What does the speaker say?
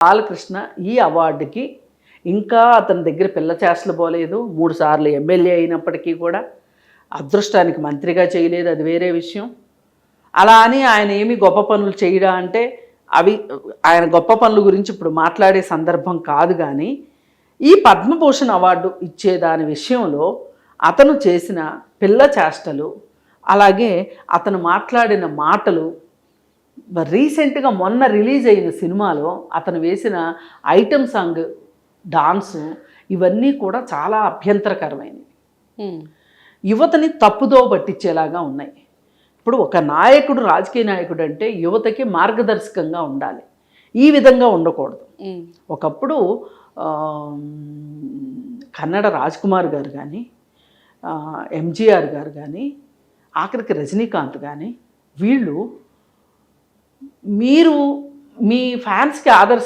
బాలకృష్ణ ఈ అవార్డుకి ఇంకా అతని దగ్గర పిల్ల చేష్టలు పోలేదు. మూడు సార్లు ఎమ్మెల్యే అయినప్పటికీ కూడా అదృష్టానికి మంత్రిగా చేయలేదు. అది వేరే విషయం. అలా అని ఆయన ఏమి గొప్ప పనులు చేయడా అంటే అవి ఆయన గొప్ప పనుల గురించి ఇప్పుడు మాట్లాడే సందర్భం కాదు కానీ ఈ పద్మభూషణ్ అవార్డు ఇచ్చే దాని విషయంలో అతను చేసిన పిల్ల చేష్టలు అలాగే అతను మాట్లాడిన మాటలు రీసెంట్గా మొన్న రిలీజ్ అయిన సినిమాలో అతను వేసిన ఐటమ్ సాంగ్ డాన్సు ఇవన్నీ కూడా చాలా అభ్యంతరకరమైనవి. యువతని తప్పుదో పట్టించేలాగా ఉన్నాయి ఇప్పుడు ఒక నాయకుడు రాజకీయ నాయకుడు అంటే యువతకి మార్గదర్శకంగా ఉండాలి ఈ విధంగా ఉండకూడదు. ఒకప్పుడు కన్నడ రాజ్ కుమార్ గారు కానీ ఎంజీఆర్ గారు కానీ ఆఖరికి రజనీకాంత్ కానీ వీళ్ళు మీరు మీ ఫ్యాన్స్కి ఆదర్శం